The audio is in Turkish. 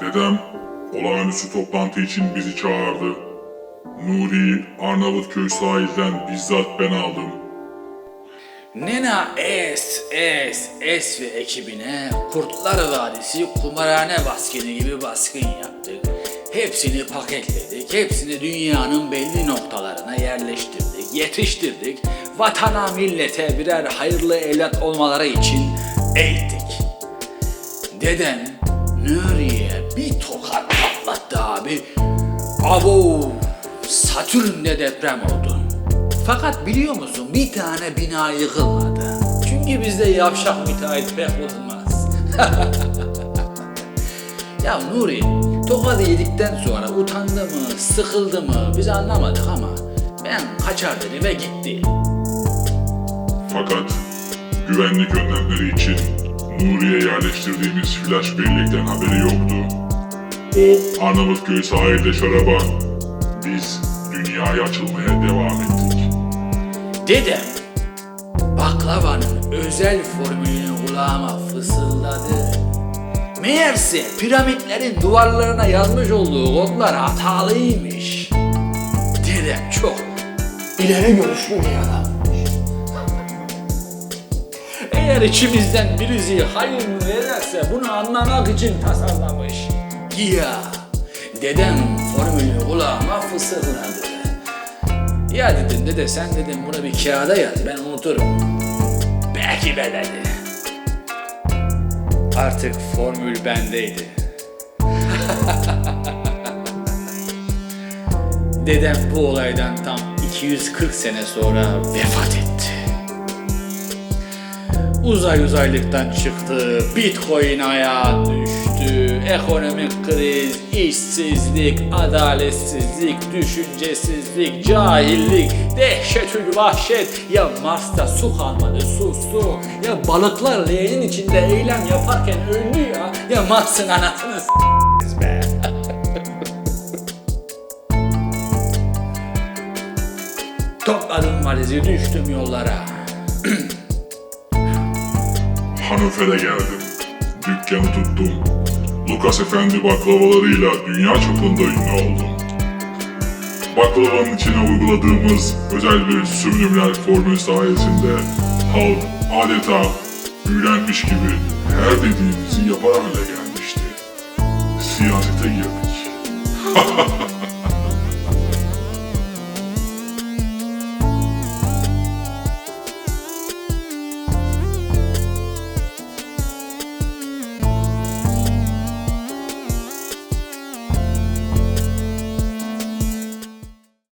Dedem olağanüstü toplantı için bizi çağırdı. Nuri'yi Arnavutköy sahilden bizzat ben aldım. Nena Es, Es, Es ve ekibine Kurtlar Vadisi kumarhane baskını gibi baskın yaptık. Hepsini paketledik, hepsini dünyanın belli noktalarına yerleştirdik, yetiştirdik. Vatana, millete birer hayırlı evlat olmaları için eğittik. Dedem Nuriye bir tokat patlattı abi. Abo Satürn'de deprem oldu. Fakat biliyor musun bir tane bina yıkılmadı. Çünkü bizde yavşak müteahhit pek bulunmaz. ya Nuri tokadı yedikten sonra utandı mı, sıkıldı mı biz anlamadık ama ben kaçar dedi ve gitti. Fakat güvenlik önlemleri için Nuri'ye yerleştirdiğimiz flash bellekten haberi yoktu. O Arnavutköy sahilde şaraba, biz dünyaya açılmaya devam ettik. Dedem baklavanın özel formülünü kulağıma fısıldadı. Meğerse piramitlerin duvarlarına yazmış olduğu kodlar hatalıymış. Dedem çok ileri görüşlü bir adammış. Eğer içimizden birisi hayır verirse bunu anlamak için tasarlamış. Ya dedem formülü kulağıma fısıldadı. Ya dedim dede sen dedim bunu bir kağıda yaz ben unuturum. Belki be dedi. Artık formül bendeydi. Dedem bu olaydan tam 240 sene sonra vefat etti. Uzay uzaylıktan çıktı, bitcoin ayağa düştü, ekonomik kriz, işsizlik, adaletsizlik, düşüncesizlik, cahillik, dehşetül vahşet. Ya Mars'ta su kalmadı, su. Ya balıklar leğenin içinde eylem yaparken öldü ya. Ya Mars'ın anasını s***iz be. Topladım valizi, düştüm yollara. Hanöfer'e geldim. Dükkanı tuttum. Lucas Efendi baklavalarıyla dünya çapında ünlü oldum. Baklavanın içine uyguladığımız özel bir sürünümler formül sayesinde halk adeta büyülenmiş gibi her dediğimizi yapar hale gelmişti. Siyasete girdik.